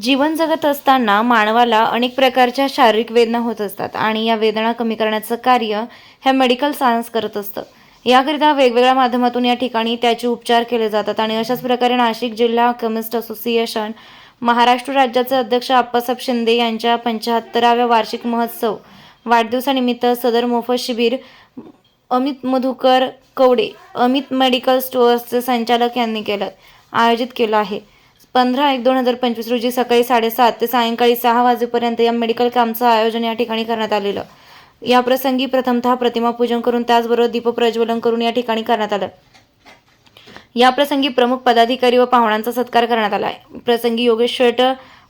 जीवन जगत असताना मानवाला अनेक प्रकारच्या शारीरिक वेदना होत असतात आणि या वेदना कमी करण्याचं कार्य हे मेडिकल सायन्स करत असतं. याकरिता वेगवेगळ्या माध्यमातून या ठिकाणी त्याचे उपचार केले जातात आणि अशाच प्रकारे नाशिक जिल्हा केमिस्ट असोसिएशन महाराष्ट्र राज्याचे अध्यक्ष आप्पासाहेब शिंदे यांच्या पंच्याहत्तराव्या वार्षिक महोत्सव वाढदिवसानिमित्त सदर मोफत शिबिर अमित मधुकर कवडे अमित मेडिकल स्टोअर्सचे संचालक यांनी केलं आयोजित केलं आहे. पंधरा एक दोन हजार पंचवीस रोजी सकाळी साडेसात ते सायंकाळी सहा वाजेपर्यंत या मेडिकल कॅम्पचं आयोजन या ठिकाणी करण्यात आलेलं. या प्रसंगी प्रथमतः प्रतिमा पूजन करून त्याचबरोबर दीपप्रज्वलन करून या ठिकाणी करण्यात आलं. या प्रसंगी प्रमुख पदाधिकारी व पाहुण्यांचा सत्कार करण्यात आला आहे प्रसंगी योगेश शेट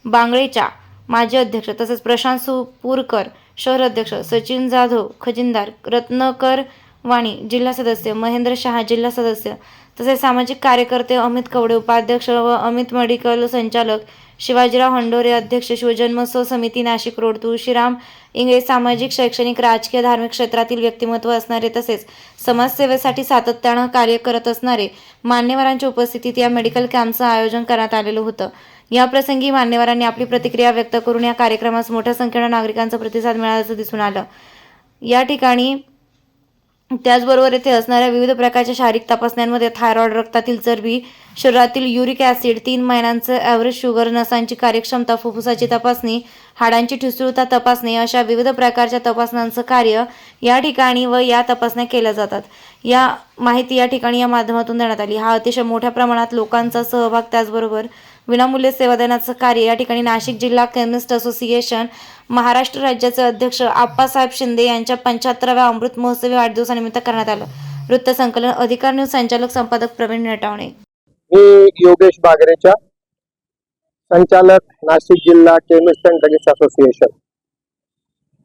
बांगळेच्या माजी अध्यक्ष तसेच प्रशांत सुपूरकर शहर अध्यक्ष सचिन जाधव खजिनदार रत्नकर वाणी जिल्हा सदस्य महेंद्र शहा जिल्हा सदस्य तसेच सामाजिक कार्यकर्ते अमित कवडे उपाध्यक्ष व अमित मेडिकल संचालक शिवाजीराव हंडोरे अध्यक्ष शिवजन्मोत्सव समिती नाशिक रोड तुळशीराम इंगळे सामाजिक शैक्षणिक राजकीय धार्मिक क्षेत्रातील व्यक्तिमत्व असणारे तसेच समाजसेवेसाठी सातत्यानं कार्य करत असणारे मान्यवरांच्या उपस्थितीत या मेडिकल कॅम्पचं आयोजन करण्यात आलेलं होतं. या प्रसंगी मान्यवरांनी आपली प्रतिक्रिया व्यक्त करून या कार्यक्रमास मोठ्या संख्येनं नागरिकांचा प्रतिसाद मिळाल्याचं दिसून आलं. या ठिकाणी त्याचबरोबर येथे असणाऱ्या विविध प्रकारच्या शारीरिक तपासण्यांमध्ये थायरॉइड रक्तातील चरबी शरीरातील युरिक ॲसिड तीन महिन्यांचं ॲव्हरेज शुगर नसांची कार्यक्षमता फुफ्फुसाची तपासणी हाडांची ठिसूळता तपासणी अशा विविध प्रकारच्या तपासण्यांचं कार्य या ठिकाणी व या तपासण्या केल्या जातात. या माहिती या ठिकाणी या माध्यमातून देण्यात आली. हा अतिशय मोठ्या प्रमाणात लोकांचा सहभाग त्याचबरोबर विनामूल्य सेवा देण्याचं कार्य. या ठिकाणी नाशिक जिल्हा केमिस्ट असोसिएशन महाराष्ट्र राज्याचे अध्यक्ष आप्पासाहेब शिंदे यांच्या पंच्याहत्तराव्या अमृत महोत्सवी वाढदिवसानिमित्त करण्यात आलं. वृत्तसंकलन अधिकार न्यूज संचालक संपादक प्रवीण नटावणे. मी योगेश बागरेच्या संचालक नाशिक जिल्हा chemist and druggist association.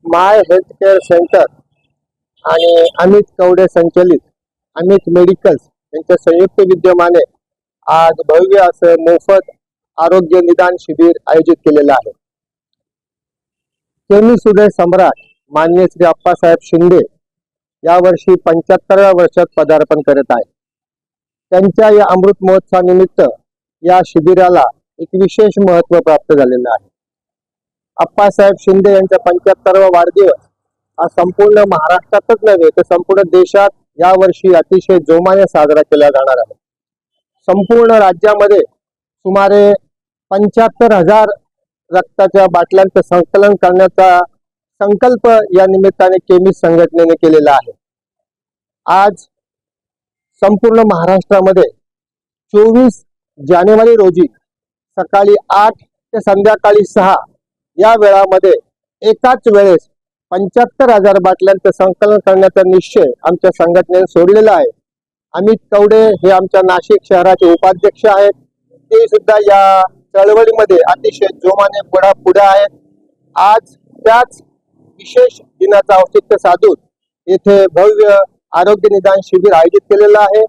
My health care centre आणि अमित कवडे संचलित अमित मेडिकल्स यांच्या संयुक्त विद्यमाने आज भव्य असं मोफत आरोग्य निदान शिबिर आयोजित केलेलं आहे. केमी सुदय सम्राट मान्य श्री अप्पासाहेब शिंदे यावर्षी पंच्याहत्तराव्या वर्षात पदार्पण करत आहे त्यांच्या या अमृत महोत्सवानिमित्त या शिबिराला एक विशेष महत्त्व प्राप्त झालेलं आहे. अप्पासाहेब शिंदे यांचा पंच्याहत्तरावा वाढदिवस हा संपूर्ण महाराष्ट्रातच नव्हे तर संपूर्ण देशात यावर्षी अतिशय जोमाने साजरा केला जाणार आहे. संपूर्ण राज्यामध्ये सुमारे पंच्याहत्तर हजार रक्ताच्या बाटल्यांचं संकलन करण्याचा संकल्प या निमित्ताने केमिस्ट संघटनेने केलेला आहे. आज संपूर्ण महाराष्ट्रामध्ये चोवीस जानेवारी रोजी सकाळी आठ ते संध्याकाळी सहा या वेळामध्ये एकाच वेळेस पंच्याहत्तर हजार बाटल्यांचं संकलन करण्याचा निश्चय आमच्या संघटनेने सोडलेला आहे. अमित कवडे हे आमच्या नाशिक शहराचे उपाध्यक्ष आहेत. ते सुद्धा या चळवळीमध्ये अतिशय जोमाने पुढा पुढे आहेत. आज त्याच विशेष दिनाचं औचित्य साधून येथे भव्य आरोग्य निदान शिबिर आयोजित केलेलं आहे.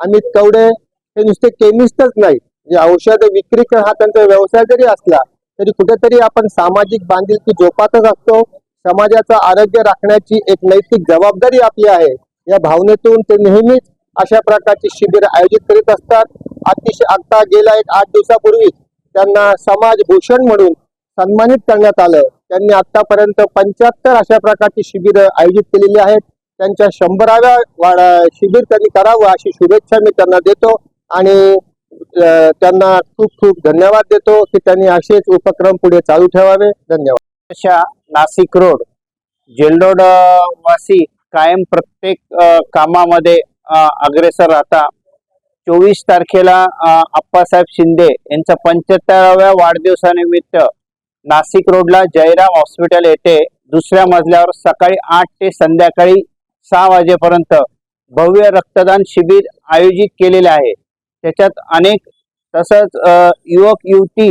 अमित कवडे हे नुसते केमिस्टच नाही जे औषध विक्री हा त्यांचा व्यवसाय जरी असला तरी कुठेतरी आपण सामाजिक बांधिलकी जोपातच असतो. समाजाचं आरोग्य राखण्याची एक नैतिक जबाबदारी आपली आहे. या भावनेतून ते नेहमीच अशा प्रकारची शिबिर आयोजित करीत असतात. अतिशय आता गेल्या एक आठ दिवसापूर्वी त्यांना समाज भूषण म्हणून सन्मानित करण्यात आलं. त्यांनी आतापर्यंत पंच्याहत्तर अशा प्रकारची शिबिरं आयोजित केलेली आहेत. त्यांच्या शंभराव्या वाडा शिबिर त्यांनी करावं अशी शुभेच्छा मी त्यांना देतो. आणि त्यांना खूप खूप धन्यवाद देतो की त्यांनी असेच उपक्रम पुढे चालू ठेवावे. धन्यवाद. अशा नाशिक रोड जेलरोड वासी कायम प्रत्येक कामामध्ये अग्रेसर राहता चोवीस तारखेला आप्पासाहेब शिंदे यांच्या पंच्याहत्तराव्या वाढदिवसानिमित्त नाशिक रोडला जयराम हॉस्पिटल येथे दुसऱ्या मजल्यावर सकाळी आठ ते संध्याकाळी सहा वाजेपर्यंत भव्य रक्तदान शिबिर आयोजित केलेले आहे. त्याच्यात अनेक तसंच युवक युवती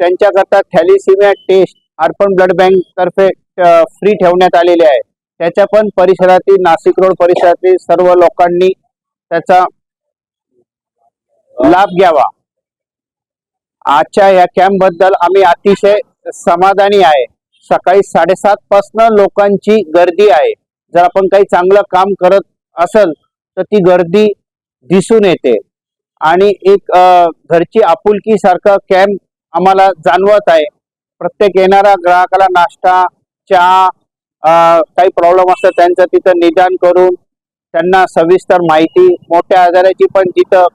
त्यांच्याकरता thalassemia test Arpan blood bank तर्फे फ्री ठेवण्यात आलेले आहे. त्याच्या पण परिसरातील नाशिक रोड परिसरातील सर्व लोकांनी त्याचा लाभ घ्यावा. आजच्या या कॅम्पबद्दल आम्ही अतिशय समाधानी आहे. सकाळी साडेसात पासन लोकांची गर्दी आहे. जर आपण काही चांगलं काम करत असल तर ती गर्दी दिसून येते. आणि एक घरची आपुलकी सारखं कॅम्प आम्हाला जाणवत आहे. प्रत्येक येणाऱ्या ग्राहकाला नाश्ता चहा काही प्रॉब्लेम असतात त्यांचं तिथं निदान करून त्यांना सविस्तर माहिती मोठ्या आजाराची पण तिथं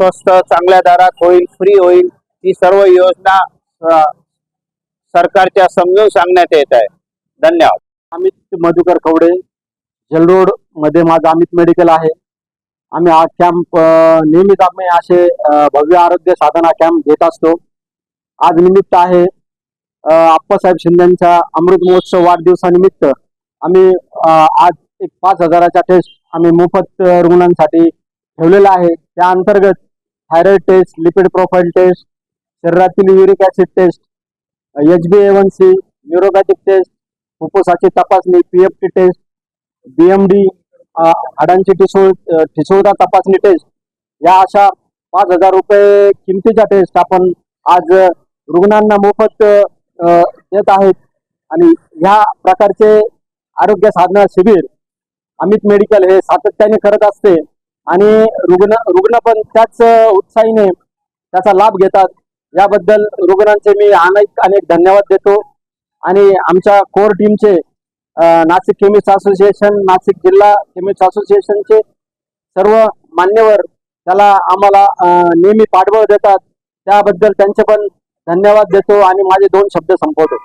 स्वस्त चांगल्या दरात होईल फ्री होईल ही सर्व योजना सरकारच्या समजून सांगण्यात येत आहे. धन्यवाद. अमित मधुकर कवडे जलरोडमध्ये माझं अमित मेडिकल आहे. आम्ही हा कॅम्प नेहमीच आम्ही असे भव्य आरोग्य साधना कॅम्प घेत असतो. आज निमित्त आहे आप्पासाहेब शिंदेचा अमृत महोत्सव वाढदिवसानिमित्त आम्ही आज एक पाच हजाराच्या टेस्ट आम्ही मोफत रुग्णांसाठी ठेवलेला आहे. त्या अंतर्गत thyroid test lipid profile test शरीरातील uric acid test H B A one C neuropathic test फुफ्फुसाची तपासणी P F T test B M D हाडांची ठिसूळ ठिसूळता तपासणी टेस्ट या अशा पाच हजार रुपये किमतीच्या टेस्ट आपण आज रुग्णांना मोफत देत आहेत. आणि ह्या प्रकारचे आरोग्य साधना शिबिर अमित मेडिकल हे सातत्याने करत असते आणि रुग्ण रुग्ण पण त्याच उत्साहीने त्याचा लाभ घेतात. याबद्दल रुग्णांचे मी अनेक अनेक धन्यवाद देतो. आणि आमच्या कोर टीमचे नाशिक केमिस्ट असोसिएशन नाशिक जिल्हा केमिस्ट असोसिएशनचे सर्व मान्यवर त्याला आम्हाला नेहमी पाठबळ देतात. त्याबद्दल त्यांचे पण धन्यवाद देतो आणि माझे दोन शब्द संपवतो.